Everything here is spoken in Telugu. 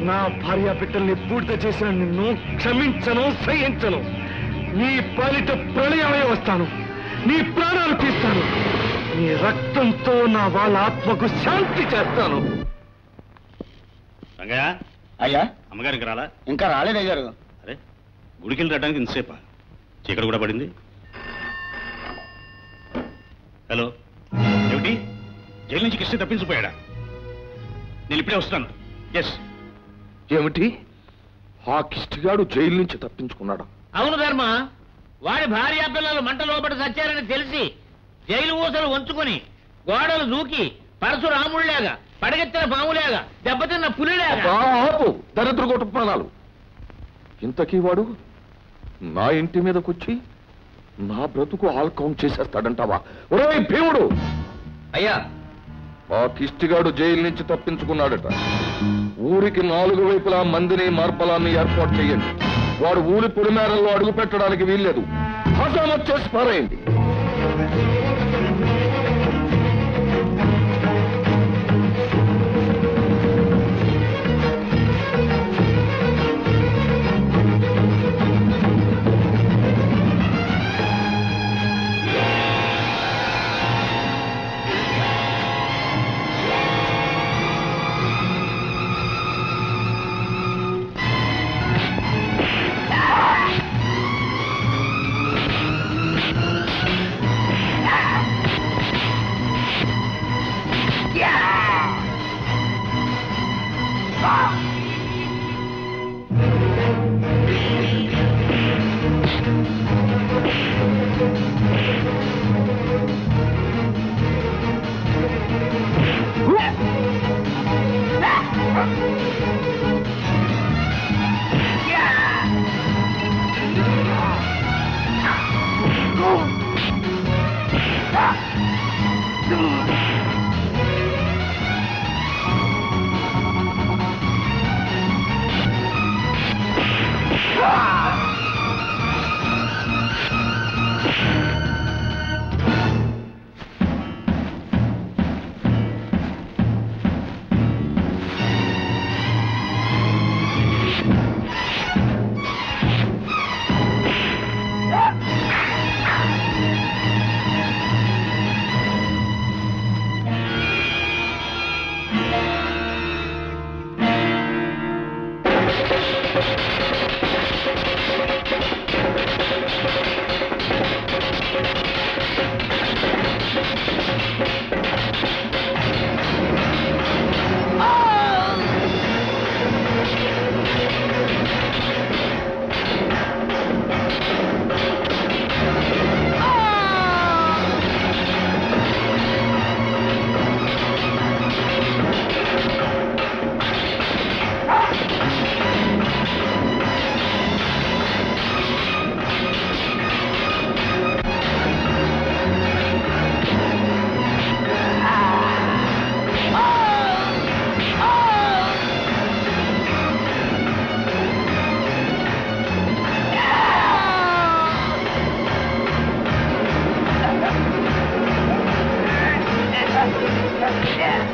నా భార్య బిడ్డల్ని పూర్తి చేసిన నిన్ను క్షమించను సహించను నీ పాలిట ప్రళయమే వస్తాను. నీ ప్రాణాలు తీస్తాను. నీ రక్తంతో నా వాళ్ళ ఆత్మకు శాంతి చేస్తాను. అయ్యా! అమ్మగారికి రాలా? ఇంకా రాలేదయ్యారు అరే గుడికి వెళ్ళి రావడానికి ఇంతసేపా? చీకటి కూడా పడింది? హలో. ఏమిటి? జైలు నుంచి కృష్ణ తప్పించిపోయాడా నేను ఇప్పుడే వస్తాను ఎస్ ఏమిటి? ఆ కిష్టిగాడు జైలు నుంచి తప్పించుకున్నాడు? అవును ధర్మ. వాడి భార్య పిల్లలు మంట లోపల చచ్చారని తెలిసి జైలు ఊసలు వంచుకొని గోడలు దూకి పరశురాముళ్ళాగా పడగెత్తిన పాములాగా దెబ్బతిన్న పులిలాగా. ఆపు. దరిద్ర కుటుంబాలు ఇంతకీ వాడు నా ఇంటి మీదకొచ్చి నా బ్రతుకు ఆల్కౌం చేసేస్తాడంటావా? ఒరే భీముడు! అయ్యా! ఆ కిష్టిగాడు జైలు నుంచి తప్పించుకున్నాడట. ఊరికి నాలుగు వైపులా మందిని మార్బలాన్ని ఏర్పాటు చేయండి. వాడు ఊరి పొలిమేరల్లో అడుగు పెట్టడానికి వీల్లేదు. హజామత్ చేసి పారేయండి. Yeah.